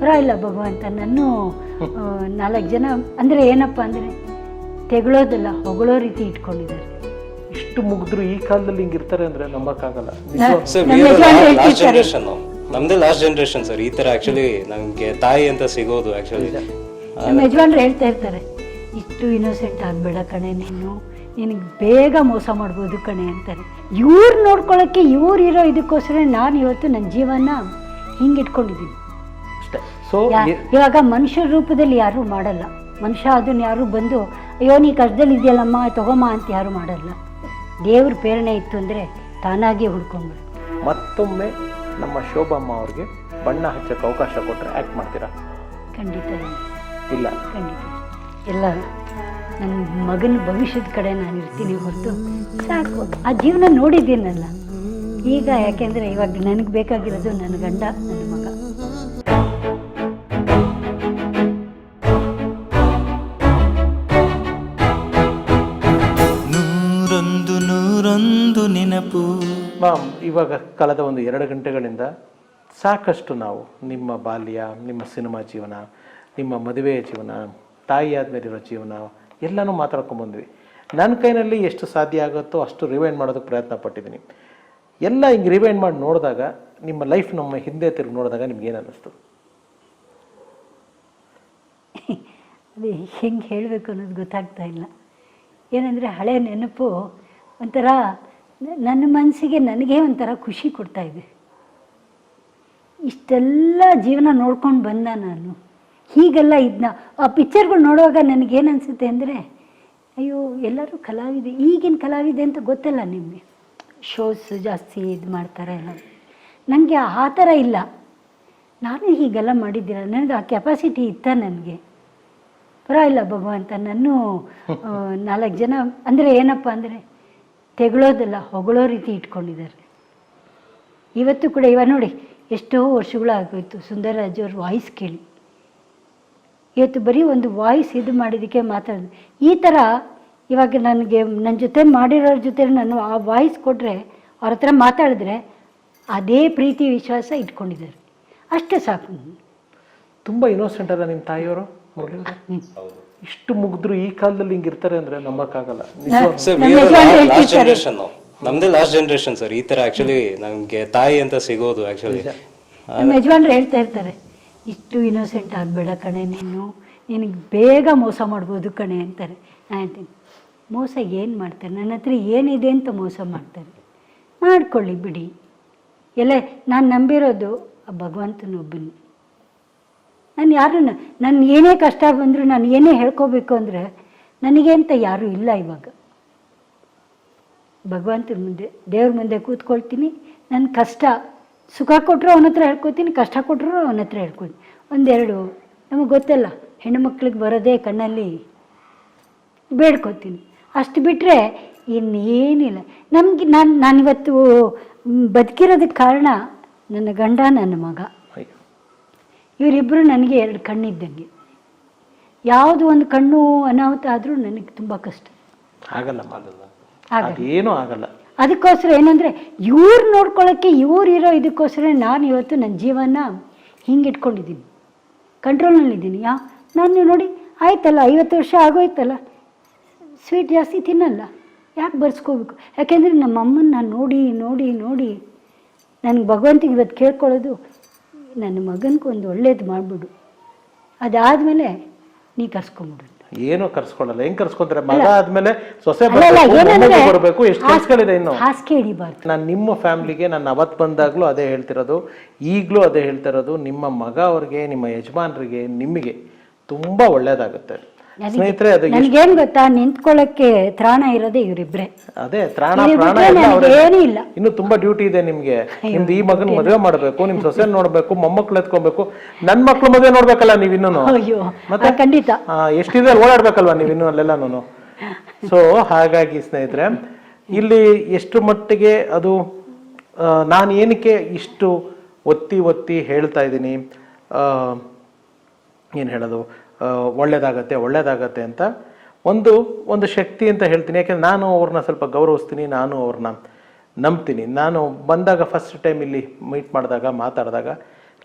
ಪರವಾಗಿಲ್ಲ ಭಗವಂತ ನಾನು ನಾಲ್ಕು ಜನ ಅಂದರೆ ಏನಪ್ಪ ಅಂದರೆ ತೆಗಳೋದಲ್ಲ ಹೊಗಳೋ ರೀತಿ ಇಟ್ಕೊಂಡಿದ್ದಾರೆ. ಇಷ್ಟು ಮುಗಿದ್ರು ಈ ಕಾಲದಲ್ಲಿ ಹಿಂಗಿರ್ತಾರೆ ಅಂದ್ರೆ ನಂಬಕ್ಕಾಗಲ್ಲ. ನಮ್ದೇ ಲಾಸ್ಟ್ ಜನರೇಷನ್ ಸರ್ ಈ ತರ ಆಕ್ಚುಲಿ ನಮ್ಗೆ ತಾಯಿ ಅಂತ ಸಿಗೋದು ಆಕ್ಚುಲಿ ನಮ್ಮ ಯಜಮಾನ್ರು ಹೇಳ್ತಾ ಇರ್ತಾರೆ ಇಷ್ಟು ಇನ್ನೋಸೆಂಟ್ ಆಗಬೇಡ ಕಣೆ ನೀನು. ನಿನಗೆ ಬೇಗ ಮೋಸ ಮಾಡ್ಬೋದು ಕಣೆ ಅಂತಾರೆ. ಇವ್ರು ನೋಡ್ಕೊಳ್ಳೋಕ್ಕೆ ಇವ್ರು ಇರೋ ಇದಕ್ಕೋಸ್ಕರ ನಾನು ಇವತ್ತು ನನ್ನ ಜೀವನ ಹಿಂಗೆ ಇಟ್ಕೊಂಡಿದ್ದೀನಿ ಸೊ ಇವಾಗ ಮನುಷ್ಯ ರೂಪದಲ್ಲಿ ಯಾರು ಮಾಡಲ್ಲ. ಮನುಷ್ಯ ಅದನ್ನ ಯಾರು ಬಂದು ಅಯ್ಯೋ ನೀ ಕಷ್ಟದಲ್ಲಿ ಇದೆಯಲ್ಲಮ್ಮ ತಗೊಮ್ಮ ಅಂತ ಯಾರು ಮಾಡಲ್ಲ. ದೇವ್ರ ಪ್ರೇರಣೆ ಇತ್ತು ಅಂದ್ರೆ ತಾನಾಗಿ ಹುಡ್ಕೊಂಡ್ಬಿಡು ಮತ್ತೊಮ್ಮೆ ನಮ್ಮ ಶೋಭಮ್ಮ ಅವ್ರಿಗೆ ಬಣ್ಣ ಹಚ್ಚಕ್ಕೆ ಅವಕಾಶ ಕೊಟ್ಟರೆ ಆಕ್ಟ್ ಮಾಡ್ತೀರಾ? ಖಂಡಿತ. ಇಲ್ಲ. ಇಲ್ಲ ಖಂಡಿತ. ಎಲ್ಲ ನನ್ನ ಮಗನ ಭವಿಷ್ಯದ ಕಡೆ ನಾನು ಇರ್ತೀನಿ ಹೊರತು ಸಾಕು. ಆ ಜೀವನ ನೋಡಿದ್ದೀನಲ್ಲ. ಈಗ ಯಾಕೆಂದರೆ ಇವಾಗ ನನಗೆ ಬೇಕಾಗಿರೋದು ನನ್ನ ಗಂಡ ನನ್ನ ಇವಾಗ ಕಳೆದ ಒಂದು ಎರಡು ಗಂಟೆಗಳಿಂದ ಸಾಕಷ್ಟು ನಾವು ನಿಮ್ಮ ಬಾಲ್ಯ, ನಿಮ್ಮ ಸಿನಿಮಾ ಜೀವನ, ನಿಮ್ಮ ಮದುವೆಯ ಜೀವನ, ತಾಯಿ ಆದಮೇಲಿರೋ ಜೀವನ ಎಲ್ಲನೂ ಮಾತಾಡ್ಕೊಂಬಂದ್ವಿ ನನ್ನ ಕೈನಲ್ಲಿ ಎಷ್ಟು ಸಾಧ್ಯ ಆಗುತ್ತೋ ಅಷ್ಟು ರಿವೈಂಡ್ ಮಾಡೋದಕ್ಕೆ ಪ್ರಯತ್ನ ಪಟ್ಟಿದ್ದೀನಿ. ಎಲ್ಲ ಹಿಂಗೆ ರಿವೈಂಡ್ ಮಾಡಿ ನೋಡಿದಾಗ, ನಿಮ್ಮ ಲೈಫ್ ನಮ್ಮ ಹಿಂದೆ ತಿರುಗಿ ನೋಡಿದಾಗ ನಿಮ್ಗೆ ಏನು ಅನ್ನಿಸ್ತು? ಅದು, ಹೆಂಗೆ ಹೇಳಬೇಕು ಅನ್ನೋದು ಗೊತ್ತಾಗ್ತಾ ಇಲ್ಲ. ಏನಂದರೆ ಹಳೆ ನೆನಪು ಒಂಥರ ನನ್ನ ಮನಸ್ಸಿಗೆ ನನಗೆ ಒಂಥರ ಖುಷಿ ಕೊಡ್ತಾ ಇದೆ. ಇಷ್ಟೆಲ್ಲ ಜೀವನ ನೋಡ್ಕೊಂಡು ಬಂದ ನಾನು. ಹೀಗೆಲ್ಲ ಇದನ್ನ ಆ ಪಿಕ್ಚರ್ಗಳು ನೋಡುವಾಗ ನನಗೇನು ಅನಿಸುತ್ತೆ ಅಂದರೆ, ಅಯ್ಯೋ, ಎಲ್ಲರೂ ಕಲಾವಿದೆ, ಈಗಿನ ಕಲಾವಿದೆ ಅಂತ ಗೊತ್ತಲ್ಲ ನಿಮಗೆ? ಶೋಸ್ ಜಾಸ್ತಿ ಇದು ಮಾಡ್ತಾರೆ ನನಗೆ ಆ ಥರ ಇಲ್ಲ. ನಾನು ಹೀಗೆಲ್ಲ ಮಾಡಿದ್ದೀರ, ನನಗೆ ಆ ಕೆಪಾಸಿಟಿ ಇತ್ತ ನನಗೆ? ಪರವಾಗಿಲ್ಲ ಭಗವಂತ ನಾನು ನಾಲ್ಕು ಜನ, ಅಂದರೆ ಏನಪ್ಪ ಅಂದರೆ ತೆಗಳೋದಲ್ಲ ಹೊಗಳೋ ರೀತಿ ಇಟ್ಕೊಂಡಿದ್ದಾರೆ. ಇವತ್ತು ಕೂಡ ಇವಾಗ ನೋಡಿ ಎಷ್ಟೋ ವರ್ಷಗಳಾಗೋಯ್ತು ಸುಂದರರಾಜ್ ಅವ್ರ ವಾಯ್ಸ್ ಕೇಳಿ. ಇವತ್ತು ಬರೀ ಒಂದು ವಾಯ್ಸ್ ಇದು ಮಾಡಿದ್ದಕ್ಕೆ ಮಾತಾಡೋದು ಈ ಥರ ಇವಾಗ ನನಗೆ ನನ್ನ ಜೊತೆ ಮಾಡಿರೋರ ಜೊತೆ ನಾನು ಆ ವಾಯ್ಸ್ ಕೊಟ್ಟರೆ ಅವ್ರ ಹತ್ರ ಮಾತಾಡಿದ್ರೆ ಅದೇ ಪ್ರೀತಿ ವಿಶ್ವಾಸ ಇಟ್ಕೊಂಡಿದ್ದಾರೆ. ಅಷ್ಟೇ ಸಾಕು. ತುಂಬ ಇನ್ನೋಸೆಂಟ್ ಅಲ್ಲ ನಿಮ್ಮ ತಾಯಿಯವರು? ಮುರಳಿ ಇಷ್ಟು ಮುಗಿದ್ರು ಈ ಕಾಲದಲ್ಲಿ ಹಿಂಗಿರ್ತಾರೆ ಅಂದ್ರೆ ನಂಬಕ್ಕಾಗಲ್ಲ. Sir last. ಜನರೇಷನ್ ನಮ್ದೇ ಲಾಸ್ಟ್ ಜನರೇಷನ್ ಸರ್ ಈ ತರ ಆಕ್ಚುಲಿ ನಮ್ಗೆ ತಾಯಿ ಅಂತ ಸಿಗೋದು ಆಕ್ಚುಲಿ ನಮ್ಮ ಯಜಮಾನ್ರು ಹೇಳ್ತಾ ಇರ್ತಾರೆ ಇಷ್ಟು ಇನ್ನೋಸೆಂಟ್ ಆಗಬೇಡ ಕಣೆ ನೀನು. ನಿನಗೆ ಬೇಗ ಮೋಸ ಮಾಡ್ಬೋದು ಕಣೆ ಅಂತಾರೆ. ನಾನು ಹೇಳ್ತೀನಿ ಮೋಸ ಏನು ಮಾಡ್ತಾರೆ? ನನ್ನ ಹತ್ರ ಏನಿದೆ ಅಂತ ಮೋಸ ಮಾಡ್ತಾರೆ? ಮಾಡ್ಕೊಳ್ಳಿ ಬಿಡಿ. ಎಲ್ಲ ನಾನು ನಂಬಿರೋದು ಆ ಭಗವಂತನೊಬ್ಬನು. ನಾನು ಯಾರನ್ನ ನನ್ನ ಏನೇ ಕಷ್ಟ ಬಂದರೂ ನಾನು ಏನೇ ಹೇಳ್ಕೋಬೇಕು ಅಂದರೆ ನನಗೆ ಅಂತ ಯಾರೂ ಇಲ್ಲ ಇವಾಗ. ಭಗವಂತನ ಮುಂದೆ, ದೇವ್ರ ಮುಂದೆ ಕೂತ್ಕೊಳ್ತೀನಿ. ನನ್ನ ಕಷ್ಟ ಸುಖ ಕೊಟ್ಟರು ಅವನ ಹತ್ರ ಹೇಳ್ಕೊತೀನಿ, ಕಷ್ಟ ಕೊಟ್ಟರು ಅವನ ಹತ್ರ ಹೇಳ್ಕೊತೀನಿ. ಒಂದೆರಡು, ನಮಗೆ ಗೊತ್ತಲ್ಲ, ಹೆಣ್ಣು ಮಕ್ಳಿಗೆ ಬರೋದೇ ಕಣ್ಣಲ್ಲಿ ಬೇಡ್ಕೊತೀನಿ. ಅಷ್ಟು ಬಿಟ್ಟರೆ ಇನ್ನೇನಿಲ್ಲ ನಮಗೆ ನಾನು ನಾನಿವತ್ತು ಬದುಕಿರೋದಕ್ಕೆ ಕಾರಣ ನನ್ನ ಗಂಡ, ನನ್ನ ಮಗ. ಇವರಿಬ್ಬರು ನನಗೆ ಎರಡು ಕಣ್ಣಿದ್ದಂಗೆ. ಯಾವುದು ಒಂದು ಕಣ್ಣು ಅನಾಹುತ ಆದರೂ ನನಗೆ ತುಂಬ ಕಷ್ಟ. ಆಗಲ್ಲ ಆಗಲ್ಲ. ಅದೇನೂ ಆಗಲ್ಲ. ಅದಕ್ಕೋಸ್ಕರ ಏನಂದರೆ ಇವ್ರು ನೋಡ್ಕೊಳ್ಳೋಕ್ಕೆ ಇವ್ರು ಇರೋ ಇದಕ್ಕೋಸ್ಕರ ನಾನು ಇವತ್ತು ನನ್ನ ಜೀವನ ಹಿಂಗೆ ಇಟ್ಕೊಂಡಿದ್ದೀನಿ ಕಂಟ್ರೋಲ್ನಲ್ಲಿದ್ದೀನಿ ಯಾ ನಾನು ನೋಡಿ ಆಯ್ತಲ್ಲ ಐವತ್ತು ವರ್ಷ ಆಗೋಯ್ತಲ್ಲ. ಸ್ವೀಟ್ ಜಾಸ್ತಿ ತಿನ್ನಲ್ಲ. ಯಾಕೆ ಬರ್ಸ್ಕೋಬೇಕು? ಯಾಕೆಂದರೆ ನಮ್ಮ ಅಮ್ಮನ ನಾನು ನೋಡಿ ನೋಡಿ ನೋಡಿ ನನಗೆ ಭಗವಂತಿಗೆ ಇವತ್ತು ಕೇಳ್ಕೊಳ್ಳೋದು ನನ್ನ ಮಗನಿಗೆ ಒಂದು ಒಳ್ಳೇದು ಮಾಡಿಬಿಡು. ಅದಾದ್ಮೇಲೆ ನೀ ಕರ್ಸ್ಕೊಂಬಿಡು. ಏನು ಕರ್ಸ್ಕೊಳ್ಳಲ್ಲ ಹೆಂಗ್ ಕರ್ಸ್ಕೊಂತಾರೆ? ಮಗ ಆದ್ಮೇಲೆ ಸೊಸೆ ಬರಬೇಕು ಎಷ್ಟು ಕೆಲಸಗಳಿದೆ ಇನ್ನು? ನಾನು ನಿಮ್ಮ ಫ್ಯಾಮಿಲಿಗೆ ನಾನು ಅವತ್ತು ಬಂದಾಗ್ಲೂ ಅದೇ ಹೇಳ್ತಿರೋದು. ಈಗಲೂ ಅದೇ ಹೇಳ್ತಿರೋದು. ನಿಮ್ಮ ಮಗ ಅವ್ರಿಗೆ ನಿಮ್ಮ ಯಜಮಾನರಿಗೆ ನಿಮಗೆ ತುಂಬಾ ಒಳ್ಳೇದಾಗುತ್ತೆ. ಸ್ನೇಹಿತರೆ ಅದು ನನಗೇನು ಗೊತ್ತಾ ನಿಂತ್ಕೊಳ್ಳಕ್ಕೆ ತ್ರಾಣ ಇರೋದೇ ಇವ್ರಿಬ್ರೆ. ಅದೇ ತ್ರಾಣ ಪ್ರಾಣ ಬಿಟ್ರೆ ಎಲ್ಲ ಅವ್ರೇ. ನನಗೇನೂ ಇಲ್ಲ. ಇನ್ನು ತುಂಬಾ ಡ್ಯೂಟಿ ಇದೆ ನಿಮ್ಗೆ. ನಿಮ್ದು ಈ ಮಗನ್ ಮದುವೆ ಮಾಡ್ಬೇಕು ನಿಮ್ ಸೊಸೆ ನೋಡ್ಬೇಕು ಮೊಮ್ಮಕ್ಳು ಎತ್ಕೊಬೇಕು. ನನ್ ಮಕ್ಳು ಮದುವೆ ನೋಡ್ಬೇಕಲ್ಲ ನೀವ್ ಇನ್ನೂ ಅಯ್ಯೋ ಆ, ಖಂಡಿತ. ಎಷ್ಟಿದೆ ಓಡಾಡ್ಬೇಕಲ್ವಾ ನೀವು ಇನ್ನು ಅಲ್ಲೆಲ್ಲಾನು ಸೊ ಹಾಗಾಗಿ ಸ್ನೇಹಿತರೆ ಇಲ್ಲಿ ಎಷ್ಟು ಮಟ್ಟಿಗೆ ಅದು ನಾನು ಏನಕ್ಕೆ ಇಷ್ಟು ಒತ್ತಿ ಒತ್ತಿ ಹೇಳ್ತಾ ಇದ್ದೀನಿ? ಏನು ಹೇಳೋದು? ಒಳ್ಳೆಯದಾಗತ್ತೆ ಒಳ್ಳೇದಾಗತ್ತೆ ಅಂತ ಒಂದು ಒಂದು ಶಕ್ತಿ ಅಂತ ಹೇಳ್ತೀನಿ. ಯಾಕೆಂದ್ರೆ ನಾನು ಅವ್ರನ್ನ ಸ್ವಲ್ಪ ಗೌರವಿಸ್ತೀನಿ, ನಾನು ಅವ್ರನ್ನ ನಂಬ್ತೀನಿ. ನಾನು ಬಂದಾಗ ಫಸ್ಟ್ ಟೈಮ್ ಇಲ್ಲಿ ಮೀಟ್ ಮಾಡಿದಾಗ, ಮಾತಾಡಿದಾಗ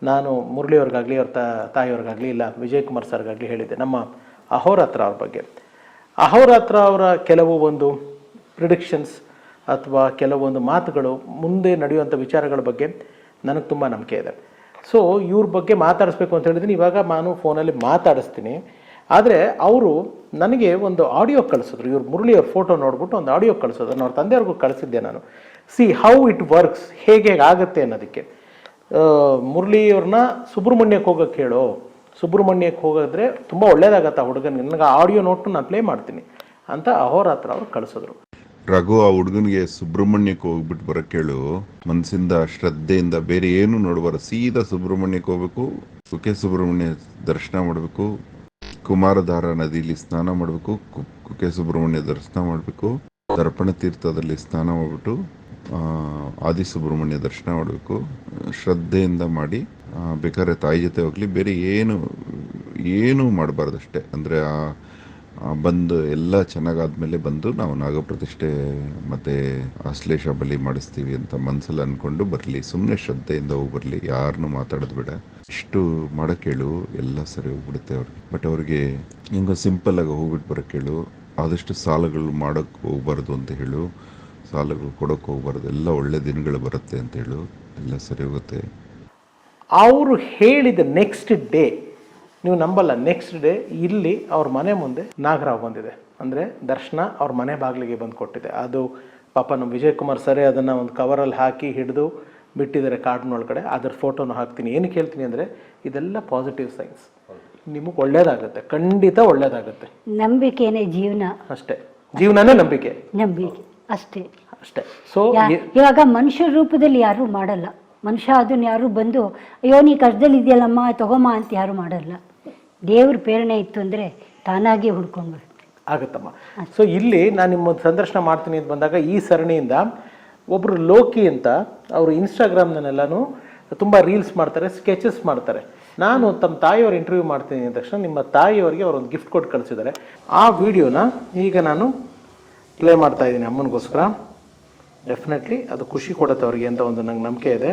ನಾನು ಮುರಳಿಯವ್ರಿಗಾಗಲಿ, ಅವ್ರ ತಾಯಿಯವ್ರಿಗಾಗಲಿ, ಇಲ್ಲ ವಿಜಯ್ ಕುಮಾರ್ ಸರ್ಗಾಗಲಿ ಹೇಳಿದ್ದೆ. ನಮ್ಮ ಅಹೋರಾತ್ರ ಅವ್ರ ಬಗ್ಗೆ. ಅಹೋರಾತ್ರ ಅವರ ಕೆಲವು ಒಂದು ಪ್ರಿಡಿಕ್ಷನ್ಸ್ ಅಥವಾ ಕೆಲವೊಂದು ಮಾತುಗಳು ಮುಂದೆ ನಡೆಯುವಂಥ ವಿಚಾರಗಳ ಬಗ್ಗೆ ನನಗೆ ತುಂಬ ನಂಬಿಕೆ ಇದೆ. ಸೊ ಇವ್ರ ಬಗ್ಗೆ ಮಾತಾಡಿಸ್ಬೇಕು ಅಂತ ಹೇಳಿದ್ದೀನಿ ಇವಾಗ ನಾನು ಫೋನಲ್ಲಿ ಮಾತಾಡಿಸ್ತೀನಿ. ಆದರೆ ಅವರು ನನಗೆ ಒಂದು ಆಡಿಯೋ ಕಳಿಸಿದ್ರು. ಇವ್ರು ಮುರಳಿ ಅವ್ರ ಫೋಟೋ ನೋಡ್ಬಿಟ್ಟು ಒಂದು ಆಡಿಯೋ ಕಳಿಸಿದ್ರು. ಅವ್ರ ತಂದೆಯವ್ರಿಗೂ ಕಳಿಸಿದ್ದೆ ನಾನು. ಸಿ ಹೌ ಇಟ್ ವರ್ಕ್ಸ್ ಹೇಗೆ ಹೇಗೆ ಆಗುತ್ತೆ ಅನ್ನೋದಕ್ಕೆ. ಮುರಳಿಯವ್ರನ್ನ ಸುಬ್ರಹ್ಮಣ್ಯಕ್ಕೆ ಹೋಗೋಕ್ಕೆ ಹೇಳು. ಸುಬ್ರಹ್ಮಣ್ಯಕ್ಕೆ ಹೋಗಿದ್ರೆ ತುಂಬ ಒಳ್ಳೇದಾಗತ್ತೆ ಆ ಹುಡುಗನಿಗೆ. ನನಗೆ ಆಡಿಯೋ ನೋಟು ನಾನು ಪ್ಲೇ ಮಾಡ್ತೀನಿ ಅಂತ ಅಹೋರಾತ್ರ ಅವ್ರು ಕಳಿಸಿದ್ರು. ರಘು ಆ ಹುಡುಗನಿಗೆ ಸುಬ್ರಹ್ಮಣ್ಯಕ್ಕೆ ಹೋಗ್ಬಿಟ್ಟು ಬರಕ್ಕೆ ಹೇಳು ಮನಸ್ಸಿಂದ ಶ್ರದ್ಧೆಯಿಂದ ಬೇರೆ ಏನು ನೋಡಬಾರ ಸೀದಾ ಸುಬ್ರಹ್ಮಣ್ಯಕ್ಕೆ ಹೋಗ್ಬೇಕು. ಕುಕ್ಕೆ ಸುಬ್ರಹ್ಮಣ್ಯ ದರ್ಶನ ಮಾಡಬೇಕು. ಕುಮಾರಧಾರ ನದಿಯಲ್ಲಿ ಸ್ನಾನ ಮಾಡಬೇಕು. ಕುಕ್ಕೆ ಸುಬ್ರಹ್ಮಣ್ಯ ದರ್ಶನ ಮಾಡಬೇಕು. ದರ್ಪಣ ತೀರ್ಥದಲ್ಲಿ ಸ್ನಾನ ಮಾಡ್ಬಿಟ್ಟು ಆದಿ ಸುಬ್ರಹ್ಮಣ್ಯ ದರ್ಶನ ಮಾಡಬೇಕು. ಶ್ರದ್ಧೆಯಿಂದ ಮಾಡಿ ಬೇಕಾದ್ರೆ ತಾಯಿ ಜೊತೆ ಹೋಗ್ಲಿ. ಬೇರೆ ಏನು ಏನು ಮಾಡಬಾರ್ದಷ್ಟೇ. ಅಂದರೆ ಆ, ಬಂದು ಎಲ್ಲ ಚೆನ್ನಾಗಾದ್ಮೇಲೆ ಬಂದು ನಾವು ನಾಗಪ್ರತಿಷ್ಠೆ ಮತ್ತೆ ಆಶ್ಲೇಷ ಬಲಿ ಮಾಡಿಸ್ತೀವಿ ಅಂತ ಮನ್ಸಲ್ಲಿ ಅನ್ಕೊಂಡು ಬರಲಿ ಸುಮ್ಮನೆ ಶ್ರದ್ಧೆಯಿಂದ ಹೋಗಿ ಬರಲಿ ಯಾರನ್ನು ಮಾತಾಡೋದು ಬೇಡ. ಇಷ್ಟು ಮಾಡೋಕ್ಕೇಳು, ಎಲ್ಲ ಸರಿ ಹೋಗ್ಬಿಡುತ್ತೆ ಅವ್ರಿಗೆ. ಬಟ್ ಅವ್ರಿಗೆ ಹಿಂಗೆ ಸಿಂಪಲ್ ಆಗಿ ಹೋಗ್ಬಿಟ್ಟು ಬರಕ್ಕೆ ಹೇಳು, ಆದಷ್ಟು ಸಾಲಗಳು ಮಾಡೋಕ್ಕೆ ಹೋಗ್ಬಾರ್ದು ಅಂತ ಹೇಳು, ಸಾಲಗಳು ಕೊಡೋಕೆ ಹೋಗ್ಬಾರ್ದು, ಎಲ್ಲ ಒಳ್ಳೆ ದಿನಗಳು ಬರುತ್ತೆ ಅಂತ ಹೇಳು, ಎಲ್ಲ ಸರಿ ಹೋಗುತ್ತೆ. ಅವರು ಹೇಳಿದ ನೆಕ್ಸ್ಟ್ ಡೇ ನೀವು ನಂಬಲ್ಲ. ನೆಕ್ಸ್ಟ್ ಡೇ ಇಲ್ಲಿ ಅವ್ರ ಮನೆ ಮುಂದೆ ನಾಗರಾವ್ ಬಂದಿದೆ. ಅಂದರೆ ದರ್ಶನ ಅವ್ರ ಮನೆ ಬಾಗಿಲಿಗೆ ಬಂದು ಕೊಟ್ಟಿದೆ. ಅದು ಪಾಪ ನಮ್ಮ ವಿಜಯ್ ಕುಮಾರ್ ಸರಿ ಅದನ್ನು ಒಂದು ಕವರಲ್ಲಿ ಹಾಕಿ ಹಿಡಿದು ಬಿಟ್ಟಿದ್ದಾರೆ ಕಾರ್ಡ್ನೊಳಗಡೆ ಅದ್ರ ಫೋಟೋನ ಹಾಕ್ತೀನಿ. ಏನು ಹೇಳ್ತೀನಿ ಅಂದರೆ ಇದೆಲ್ಲ ಪಾಸಿಟಿವ್ ಸೈನ್ಸ್ ನಿಮಗೆ ಒಳ್ಳೇದಾಗುತ್ತೆ. ಖಂಡಿತ ಒಳ್ಳೇದಾಗುತ್ತೆ. ನಂಬಿಕೆನೇ ಜೀವನ. ಅಷ್ಟೇ. ಜೀವನನೇ ನಂಬಿಕೆ. ನಂಬಿಕೆ. ಅಷ್ಟೇ. ಅಷ್ಟೇ. ಸೊ ಇವಾಗ ಮನುಷ್ಯ ರೂಪದಲ್ಲಿ ಯಾರೂ ಮಾಡಲ್ಲ. ಮನುಷ್ಯ ಅದನ್ನ ಯಾರು ಬಂದು ಅಯ್ಯೋ ನೀ ಕಷ್ಟದಲ್ಲಿ ಇದೆಯಲ್ಲಮ್ಮ ತಗೋಮ ಅಂತ ಯಾರು ಮಾಡಲ್ಲ. ದೇವ್ರ ಪ್ರೇರಣೆ ಇತ್ತು ಅಂದರೆ ತಾನಾಗಿ ಹುಡ್ಕೊಂಡು ಬರುತ್ತೆ ಆಗುತ್ತಮ್ಮ ಸೊ ಇಲ್ಲಿ ನಾನು ನಿಮ್ಮ ಸಂದರ್ಶನ ಮಾಡ್ತೀನಿ ಅಂತ ಬಂದಾಗ ಈ ಸರಣಿಯಿಂದ ಒಬ್ಬರು ಲೋಕಿ ಅಂತ ಅವರು ಇನ್ಸ್ಟಾಗ್ರಾಮ್ನಲ್ಲೆಲ್ಲನೂ ತುಂಬ ರೀಲ್ಸ್ ಮಾಡ್ತಾರೆ ಸ್ಕೆಚಸ್ ಮಾಡ್ತಾರೆ. ನಾನು ತಮ್ಮ ತಾಯಿಯವ್ರ ಇಂಟರ್ವ್ಯೂ ಮಾಡ್ತೀನಿ ಅಂದ ತಕ್ಷಣ ನಿಮ್ಮ ತಾಯಿಯವರಿಗೆ ಅವರೊಂದು ಒಂದು ಗಿಫ್ಟ್ ಕೊಟ್ಟು ಕಳಿಸಿದ್ದಾರೆ. ಆ ವಿಡಿಯೋನ ಈಗ ನಾನು ಪ್ಲೇ ಮಾಡ್ತಾ ಇದ್ದೀನಿ ಅಮ್ಮನಿಗೋಸ್ಕರ. ಡೆಫಿನೆಟ್ಲಿ ಅದು ಖುಷಿ ಕೊಡುತ್ತೆ ಅವರಿಗೆ ಅಂತ ಒಂದು ನಂಗೆ ನಂಬಿಕೆ ಇದೆ.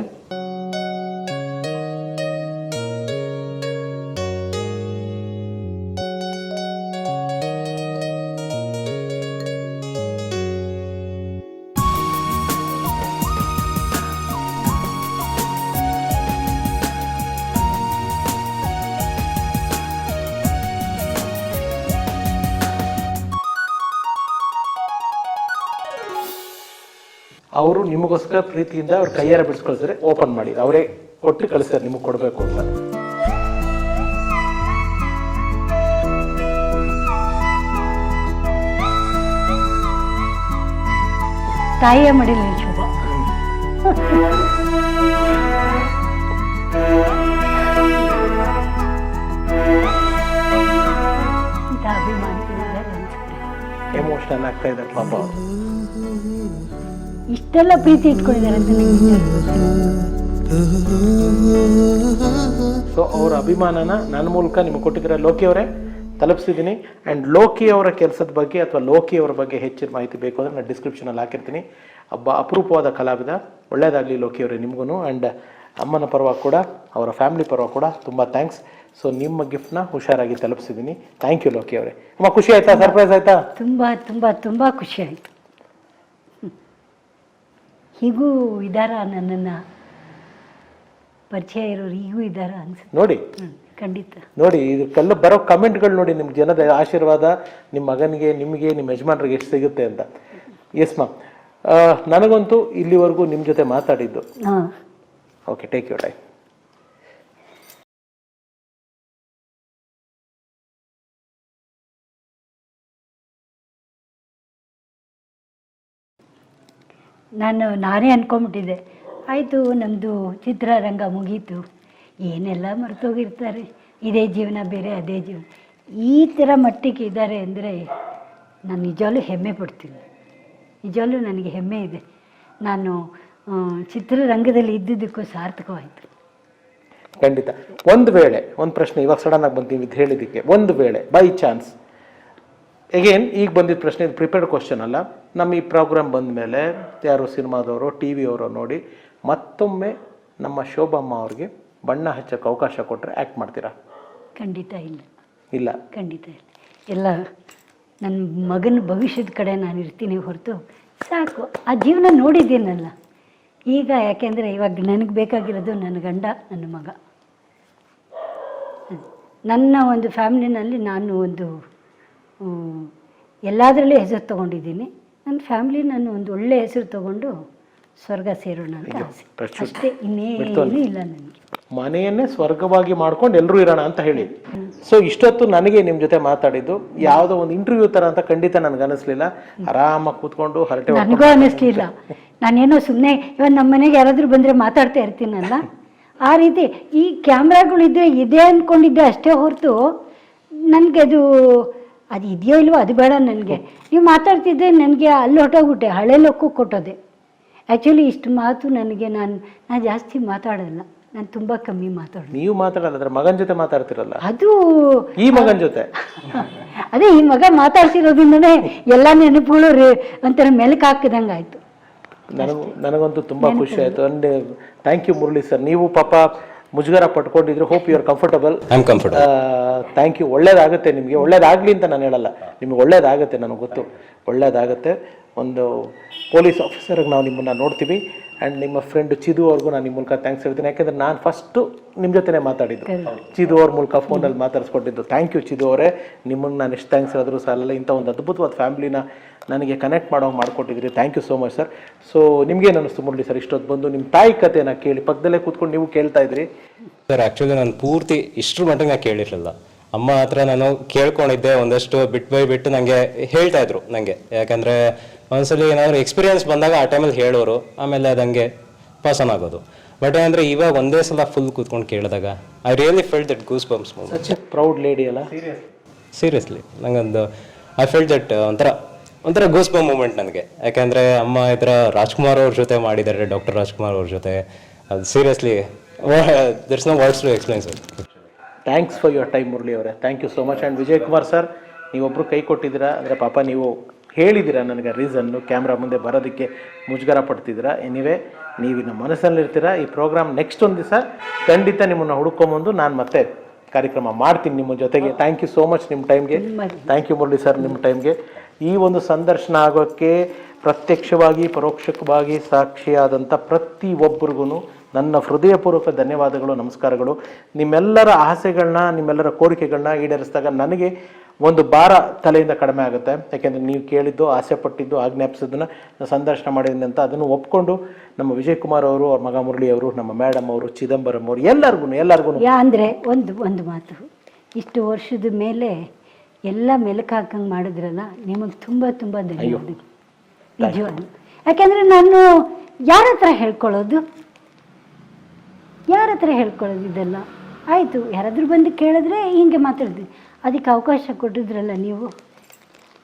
ಅವರು ನಿಮಗೋಸ್ಕರ ಪ್ರೀತಿಯಿಂದ ಅವ್ರ ಕೈಯಾರ ಬಿಡಿಸ್ಕೊಳ್ತಾರೆ. ಓಪನ್ ಮಾಡಿ. ಅವರೇ ಕೊಟ್ಟು ಕಳಿಸ್ತಾರೆ. ನಿಮಗೆ ಕೊಡಬೇಕು ಅಂತ. ತಾಯಿಯ ಅನ್ಸುತ್ತೆ. ಎಮೋಷನಲ್ ಆಗ್ತಾ ಇದ್ದಾರೆ ಪಾಪ. ಅವರು ಇಷ್ಟೆಲ್ಲ ಪ್ರೀತಿ ಇಟ್ಕೊಂಡಿದ್ದಾರೆ ಅಂತ ನಂಗೆ. ಸೊ ಅವರ ಅಭಿಮಾನನ ನನ್ನ ಮೂಲಕ ನಿಮಗೆ ಕೊಟ್ಟಿದ್ದಾರೆ ಲೋಕಿ ಅವರೇ ತಲುಪಿಸಿದ್ದೀನಿ. ಆ್ಯಂಡ್ ಲೋಕಿ ಅವರ ಕೆಲಸದ ಬಗ್ಗೆ ಅಥವಾ ಲೋಕಿ ಅವರ ಬಗ್ಗೆ ಹೆಚ್ಚಿನ ಮಾಹಿತಿ ಬೇಕು ಅಂದರೆ ನಾನು ಡಿಸ್ಕ್ರಿಪ್ಷನಲ್ಲಿ ಹಾಕಿರ್ತೀನಿ. ಒಬ್ಬ ಅಪರೂಪವಾದ ಕಲಾವಿದ ಒಳ್ಳೆಯದಾಗಲಿ ಲೋಕಿ ಅವರೇ ನಿಮಗೂ ಆ್ಯಂಡ್ ಅಮ್ಮನ ಪರವಾಗಿ ಕೂಡ ಅವರ ಫ್ಯಾಮಿಲಿ ಪರವಾಗಿ ಕೂಡ ತುಂಬ ಥ್ಯಾಂಕ್ಸ್ ಸೊ ನಿಮ್ಮ ಗಿಫ್ಟ್ನ ಹುಷಾರಾಗಿ ತಲುಪಿಸಿದ್ದೀನಿ. ಥ್ಯಾಂಕ್ ಯು ಲೋಕಿ ಅವರೇ. ತುಂಬ ಖುಷಿ ಆಯಿತಾ? ಸರ್ಪ್ರೈಸ್ ಆಯಿತಾ? ತುಂಬ ತುಂಬ ತುಂಬ ಖುಷಿ ಆಯಿತು. ಹೀಗೂ ಇದ್ದಾರ ನನ್ನ ಪರಿಚಯ ಇರೋರು ಈಗೂ ಇದ್ದಾರ ಅನ್ಸುತ್ತೆ. ನೋಡಿ. ಖಂಡಿತ. ನೋಡಿ ಇದಕ್ಕೆಲ್ಲ ಬರೋ ಕಮೆಂಟ್ಗಳು ನೋಡಿ ನಿಮ್ಮ ಜನದ ಆಶೀರ್ವಾದ ನಿಮ್ಮ ಮಗನಿಗೆ ನಿಮಗೆ ನಿಮ್ಮ ಯಜಮಾನರಿಗೆ ಎಷ್ಟು ಸಿಗುತ್ತೆ ಅಂತ. ಎಸ್ ಮ್ಯಾಮ್ ನನಗಂತೂ ಇಲ್ಲಿವರೆಗೂ ನಿಮ್ಮ ಜೊತೆ ಮಾತಾಡಿದ್ದು. ಹಾಂ. ಓಕೆ ಟೇಕ್ ಯು ಟೈಮ್ ನಾನು ನಾನೇ ಅಂದ್ಕೊಂಬಿಟ್ಟಿದ್ದೆ ಆಯಿತು ನಮ್ಮದು ಚಿತ್ರರಂಗ ಮುಗೀತು. ಏನೆಲ್ಲ ಮರ್ತೋಗಿರ್ತಾರೆ. ಇದೇ ಜೀವನ, ಬೇರೆ ಅದೇ ಜೀವನ. ಈ ಥರ ಮಟ್ಟಿಗೆ ಇದ್ದಾರೆ ಅಂದರೆ ನಾನು ನಿಜವಾಗ್ಲೂ ಹೆಮ್ಮೆ ಪಡ್ತೀನಿ. ನಿಜವಾಗ್ಲೂ ನನಗೆ ಹೆಮ್ಮೆ ಇದೆ. ನಾನು ಚಿತ್ರರಂಗದಲ್ಲಿ ಇದ್ದಿದ್ದಕ್ಕೂ ಸಾರ್ಥಕವಾಯಿತು. ಖಂಡಿತ. ಒಂದು ವೇಳೆ, ಒಂದು ಪ್ರಶ್ನೆ ಇವಾಗ ಸಡನ್ ಆಗಿ ಬಂತೀವಿ ಇದು ಹೇಳಿದ್ದಕ್ಕೆ. ಒಂದು ವೇಳೆ ಬೈ ಚಾನ್ಸ್ ಎಗೇನ್ ಈಗ ಬಂದಿದ್ದ ಪ್ರಶ್ನೆ, ಇದು ಪ್ರಿಪೇರ್ಡ್ ಕ್ವಶನ್ ಅಲ್ಲ. ನಮ್ಮ ಈ ಪ್ರೋಗ್ರಾಮ್ ಬಂದ ಮೇಲೆ ಯಾರು ಸಿನಿಮಾದವರು ಟಿ ವಿಯವರು ನೋಡಿ ಮತ್ತೊಮ್ಮೆ ನಮ್ಮ ಶೋಭಮ್ಮ ಅವ್ರಿಗೆ ಬಣ್ಣ ಹಚ್ಚಕ್ಕೆ ಅವಕಾಶ ಕೊಟ್ಟರೆ ಆ್ಯಕ್ಟ್ ಮಾಡ್ತೀರಾ? ಖಂಡಿತ ಇಲ್ಲ. ಇಲ್ಲ. ಖಂಡಿತ ಇಲ್ಲ. ಎಲ್ಲ ನನ್ನ ಮಗನ ಭವಿಷ್ಯದ ಕಡೆ ನಾನು ಇರ್ತೀನಿ ಹೊರತು ಸಾಕು. ಆ ಜೀವನ ನೋಡಿದ್ದೀನಲ್ಲ. ಈಗ ಯಾಕೆಂದರೆ ಇವಾಗ ನನಗೆ ಬೇಕಾಗಿರೋದು ನನ್ನ ಗಂಡ ನನ್ನ ಮಗ. ನನ್ನ ಒಂದು ಫ್ಯಾಮಿಲಿನಲ್ಲಿ ನಾನು ಒಂದು ಎಲ್ಲದರಲ್ಲೂ ಹೆಸರು ತೊಗೊಂಡಿದ್ದೀನಿ. ನನ್ನ ಫ್ಯಾಮಿಲಿ ನಾನು ಒಂದು ಒಳ್ಳೆ ಹೆಸರು ತಗೊಂಡು ಸ್ವರ್ಗ ಸೇರೋಣ ಅಂತ ಆಸೆ. ಅಷ್ಟೇ ಇನ್ನೇನು ಇಲ್ಲ ನನಗೆ. ಮನೆಯನ್ನೇ ಸ್ವರ್ಗವಾಗಿ ಮಾಡ್ಕೊಂಡು ಎಲ್ಲರೂ ಇರೋಣ ಅಂತ ಹೇಳಿ. ಸೊ ಇಷ್ಟೊತ್ತು ನನಗೆ ನಿಮ್ಮ ಜೊತೆ ಮಾತಾಡಿದ್ದು ಯಾವುದೋ ಒಂದು ಇಂಟರ್ವ್ಯೂ ಥರ ಅಂತ ಖಂಡಿತ ನನಗೆ ಅನಿಸ್ಲಿಲ್ಲ. ಆರಾಮಾಗಿ ಕೂತ್ಕೊಂಡು ಹರಟೆ ನನಗೂ ಅನ್ನಿಸ್ಲಿಲ್ಲ ನಾನೇನೋ ಸುಮ್ಮನೆ ಇವಾಗ ನಮ್ಮ ಮನೆಗೆ ಯಾರಾದರೂ ಬಂದರೆ ಮಾತಾಡ್ತಾ ಇರ್ತೀನಲ್ಲ? ಆ ರೀತಿ ಈ ಕ್ಯಾಮ್ರಾಗಳಿದ್ರೆ ಇದೆ ಅಂದ್ಕೊಂಡಿದ್ದೆ ಅಷ್ಟೇ ಹೊರತು ನನಗೆ ಅದು ಅದು ಇದೆಯೋ ಇಲ್ವೋ ಅದು ಬೇಡ ನನಗೆ. ನೀವು ಮಾತಾಡ್ತಿದ್ದೆ ನನಗೆ ಅಲ್ಲಿ ಹೊಟ್ಟೋಗ್ಬಿಟ್ಟೆ ಹಳೆ ಲೊಕ್ಕು ಕೊಟ್ಟೋದೆ ಆ್ಯಕ್ಚುಲಿ ಇಷ್ಟು ಮಾತು ನನಗೆ ನಾನು ನಾನು ಜಾಸ್ತಿ ಮಾತಾಡಲ್ಲ ನಾನು ತುಂಬ ಕಮ್ಮಿ ಮಾತಾಡೋದು. ನೀವು ಮಾತಾಡಲ್ಲ ಅದ್ರ ಮಗನ ಜೊತೆ ಮಾತಾಡ್ತಿರಲ್ಲ? ಅದು ಈ ಮಗನ ಜೊತೆ? ಅದೇ ಈ ಮಗ ಮಾತಾಡ್ಸಿರೋದ್ರಿಂದನೇ ಎಲ್ಲ ನೆನಪುಗಳು ರೇ ಒಂಥರ ಮೆಲುಕು ಹಾಕಿದಂಗೆ ಆಯಿತು. ನನಗೂ ನನಗಂತೂ ತುಂಬ ಖುಷಿ ಆಯಿತು. And thank you Murali sir ನೀವು ಪಾಪ ಮುಜುಗರ ಪಟ್ಕೊಂಡಿದ್ರು. Hope you are comfortable thank you ಒಳ್ಳೇದಾಗುತ್ತೆ ನಿಮಗೆ. ಒಳ್ಳೇದಾಗಲಿ ಅಂತ ನಾನು ಹೇಳಲ್ಲ. ನಿಮಗೆ ಒಳ್ಳೇದಾಗುತ್ತೆ ನನಗೆ ಗೊತ್ತು. ಒಳ್ಳೇದಾಗುತ್ತೆ. ಒಂದು ಪೊಲೀಸ್ ಆಫೀಸರ್ಗೆ ನಾವು ನಿಮ್ಮನ್ನು ನೋಡ್ತೀವಿ. ಆ್ಯಂಡ್ ನಿಮ್ಮ ಫ್ರೆಂಡ್ ಚಿದು ಅವ್ರಿಗೂ ನಾನು ನಿಮ್ಮ ಮೂಲಕ ಥ್ಯಾಂಕ್ಸ್ ಹೇಳ್ತೀನಿ. ಯಾಕೆಂದರೆ ನಾನು ಫಸ್ಟು ನಿಮ್ಮ ಜೊತೆನೇ ಮಾತಾಡಿದ್ದು. ಚಿದು ಅವ್ರ ಮೂಲಕ ಫೋನಲ್ಲಿ ಮಾತಾಡಿಸ್ಕೊಟ್ಟಿದ್ದು ಥ್ಯಾಂಕ್ ಯು ಚಿದು ಅವರೇ. ನಿಮ್ಮನ್ನು ನಾನು ಎಷ್ಟು ಥ್ಯಾಂಕ್ಸ್ ಹೇಳಿದ್ರು ಸಾಲಲ್ಲ ಇಂಥ ಒಂದು ಅದ್ಭುತವಾದ ಫ್ಯಾಮಿಲಿನ ನನಗೆ ಕನೆಕ್ಟ್ ಮಾಡೋ ಮಾಡಿಕೊಟ್ಟಿದ್ದೀರಿ. Thank you so much sir so ನಿಮಗೇನು ಅನ್ನಿಸ್ತು ಮುರಳಿ ಸರ್ ಇಷ್ಟೊತ್ತು ಬಂದು ನಿಮ್ಮ ತಾಯಿ ಕಥೆನ ಕೇಳಿ ಪಕ್ಕದಲ್ಲೇ ಕೂತ್ಕೊಂಡು ನೀವು ಕೇಳ್ತಾ ಇದ್ರಿ. ಸರ್ ಆ್ಯಕ್ಚುಲಿ ನಾನು ಪೂರ್ತಿ ಇಷ್ಟರ ಮಟ್ಟಿಗೆ ನಾನು ಕೇಳಿರಲಿಲ್ಲ. ಅಮ್ಮ ಹತ್ರ ನಾನು ಕೇಳ್ಕೊಂಡಿದ್ದೆ ಒಂದಷ್ಟು ಬಿಟ್ ಬೈ ಬಿಟ್ಟು ನನಗೆ ಹೇಳ್ತಾ ಇದ್ರು ನನಗೆ ಯಾಕಂದರೆ ಒಂದ್ಸಲಿ ಏನಾದರೂ ಎಕ್ಸ್ಪೀರಿಯನ್ಸ್ ಬಂದಾಗ ಆ ಟೈಮಲ್ಲಿ ಹೇಳೋರು ಆಮೇಲೆ ಅದಂಗೆ ಪಸನ್ ಆಗೋದು. ಬಟ್ ಏನಂದ್ರೆ ಇವಾಗ ಒಂದೇ ಸಲ ಫುಲ್ ಕೂತ್ಕೊಂಡು ಕೇಳಿದಾಗ I really felt that goose bumps moment such a proud lady ಅಲ್ಲ? ಸೀರಿಯಸ್ಲಿ ನಂಗೊಂದು ಐ ಫೆಲ್ ದಟ್ ಒಂಥರ ಒಂಥರ ಗೂಸ್ ಬಂಪ್ ಮೂಮೆಂಟ್ ನನಗೆ. ಯಾಕೆಂದ್ರೆ ಅಮ್ಮ ಈ ಥರ ರಾಜ್ಕುಮಾರ್ ಅವ್ರ ಜೊತೆ ಮಾಡಿದ್ದಾರೆ ಡಾಕ್ಟರ್ ರಾಜ್ಕುಮಾರ್ ಅವ್ರ ಜೊತೆ. ಅದು seriously there's no words to explain sir thanks for your time Murali ಅವರೇ. Thank you so much and Vijay Kumar sir ನೀವೊಬ್ಬರು ಕೈ ಕೊಟ್ಟಿದ್ದೀರಾ? ಅಂದರೆ ಪಾಪ ನೀವು ಹೇಳಿದ್ದೀರಾ ನನಗೆ ರೀಸನ್ನು ಕ್ಯಾಮ್ರಾ ಮುಂದೆ ಬರೋದಕ್ಕೆ ಮುಜುಗರ ಪಡ್ತಿದ್ದೀರಾ? ಎನಿವೆ ನೀವು ನಮ್ಮ ಮನಸ್ಸಲ್ಲಿರ್ತೀರ ಈ ಪ್ರೋಗ್ರಾಮ್ ನೆಕ್ಸ್ಟ್ ಒಂದು ದಿವಸ ಖಂಡಿತ ನಿಮ್ಮನ್ನು ಹುಡ್ಕೊಂಬಂದು ನಾನು ಮತ್ತೆ ಕಾರ್ಯಕ್ರಮ ಮಾಡ್ತೀನಿ ನಿಮ್ಮ ಜೊತೆಗೆ. ಥ್ಯಾಂಕ್ ಯು ಸೋ ಮಚ್ ನಿಮ್ಮ ಟೈಮ್ಗೆ ಥ್ಯಾಂಕ್ ಯು ಮುರಳಿ ಸರ್ ನಿಮ್ಮ ಟೈಮ್ಗೆ ಈ ಒಂದು ಸಂದರ್ಶನ ಆಗೋಕ್ಕೆ ಪ್ರತ್ಯಕ್ಷವಾಗಿ ಪರೋಕ್ಷವಾಗಿ ಸಾಕ್ಷಿಯಾದಂಥ ಪ್ರತಿಯೊಬ್ಬರಿಗೂ ನನ್ನ ಹೃದಯಪೂರ್ವಕ ಧನ್ಯವಾದಗಳು ನಮಸ್ಕಾರಗಳು. ನಿಮ್ಮೆಲ್ಲರ ಆಸೆಗಳನ್ನ ನಿಮ್ಮೆಲ್ಲರ ಕೋರಿಕೆಗಳನ್ನ ಈಡೇರಿಸಿದಾಗ ನನಗೆ ಒಂದು ಭಾರ ತಲೆಯಿಂದ ಕಡಿಮೆ ಆಗುತ್ತೆ. ಯಾಕೆಂದರೆ ನೀವು ಕೇಳಿದ್ದು ಆಸೆ ಪಟ್ಟಿದ್ದು ಆಜ್ಞಾಪಿಸೋದನ್ನ ಸಂದರ್ಶನ ಮಾಡಿದ್ದೀನಿ ಅಂತ ಅದನ್ನು ಒಪ್ಕೊಂಡು ನಮ್ಮ ವಿಜಯ್ ಕುಮಾರ್ ಅವರು ಅವ್ರ ಮಗ ಮುರಳಿ ಅವರು ನಮ್ಮ ಮೇಡಮ್ ಅವರು ಚಿದಂಬರಂ ಅವರು ಎಲ್ಲರಿಗೂ ಎಲ್ಲರಿಗೂ ಯಾ ಅಂದರೆ ಒಂದು ಒಂದು ಮಾತು. ಇಷ್ಟು ವರ್ಷದ ಮೇಲೆ ಎಲ್ಲ ಮೆಲುಕು ಹಾಕಂಗೆ ಮಾಡಿದ್ರಲ್ಲ ನಿಮಗೆ ತುಂಬ ತುಂಬ ಧನ್ಯವಾದಗಳು. ಯಾಕೆಂದರೆ ನಾನು ಯಾರ ಹತ್ರ ಹೇಳ್ಕೊಳ್ಳೋದು? ಯಾರ ಹತ್ರ ಹೇಳ್ಕೊಳ್ಳೋದು ಇದೆಲ್ಲ ಆಯಿತು ಯಾರಾದರೂ ಬಂದು ಕೇಳಿದ್ರೆ ಹಿಂಗೆ ಮಾತಾಡ್ತೀನಿ. ಅದಕ್ಕೆ ಅವಕಾಶ ಕೊಟ್ಟಿದ್ರಲ್ಲ ನೀವು?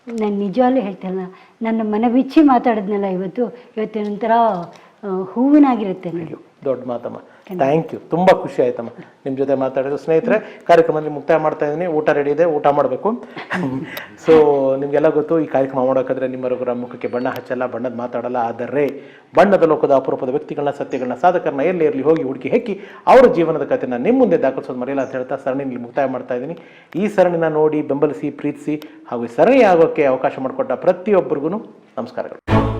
ನಾನು ನಿಜವಾಗ್ಲೂ ಹೇಳ್ತಲ್ಲ ನನ್ನ ಮನವಿಚ್ಚಿ ಮಾತಾಡಿದ್ನಲ್ಲ ಇವತ್ತು ಇವತ್ತಿನ ಆ, ಹೂವಿನಾಗಿರುತ್ತೆ. ನನಗೆ ದೊಡ್ಡ ಮಾತಮ್ಮ. ಥ್ಯಾಂಕ್ ಯು ತುಂಬ ಖುಷಿ ಆಯ್ತಮ್ಮ ನಿಮ್ಮ ಜೊತೆ ಮಾತಾಡಿದ್ರು ಸ್ನೇಹಿತರೆ, ಕಾರ್ಯಕ್ರಮದಲ್ಲಿ ಮುಕ್ತಾಯ ಮಾಡ್ತಾ ಇದ್ದೀನಿ. ಊಟ ರೆಡಿ ಇದೆ, ಊಟ ಮಾಡಬೇಕು. ಸೊ ನಿಮಗೆಲ್ಲ ಗೊತ್ತು, ಈ ಕಾರ್ಯಕ್ರಮ ಮಾಡೋಕ್ಕಾದ್ರೆ ರೋಗರ ಮುಖಕ್ಕೆ ಬಣ್ಣ ಹಚ್ಚಲ್ಲ, ಬಣ್ಣದ ಮಾತಾಡಲ್ಲ. ಆದರೆ, ಬಣ್ಣದ ಲೋಕದ ಅಪರೂಪದ ವ್ಯಕ್ತಿಗಳನ್ನ, ಸತ್ಯಗಳನ್ನ, ಸಾಧಕರನ್ನ ಎಲ್ಲಿ ಇರಲಿ ಹೋಗಿ ಹುಡುಕಿ ಹೆಕ್ಕಿ, ಅವರ ಜೀವನದ ಕಥೆನ ನಿಮ್ಮ ಮುಂದೆ ದಾಖಲಿಸೋದು ಮರೆಯಲ್ಲ ಅಂತ ಹೇಳ್ತಾ ಸರಣಿಯಲ್ಲಿ ಮುಕ್ತಾಯ ಮಾಡ್ತಾ ಇದ್ದೀನಿ. ಈ ಸರಣಿನ ನೋಡಿ ಬೆಂಬಲಿಸಿ, ಪ್ರೀತಿಸಿ ಹಾಗೂ ಸರಣಿ ಆಗೋಕ್ಕೆ ಅವಕಾಶ ಮಾಡಿಕೊಟ್ಟ ಪ್ರತಿಯೊಬ್ಬರಿಗೂ ನಮಸ್ಕಾರಗಳು.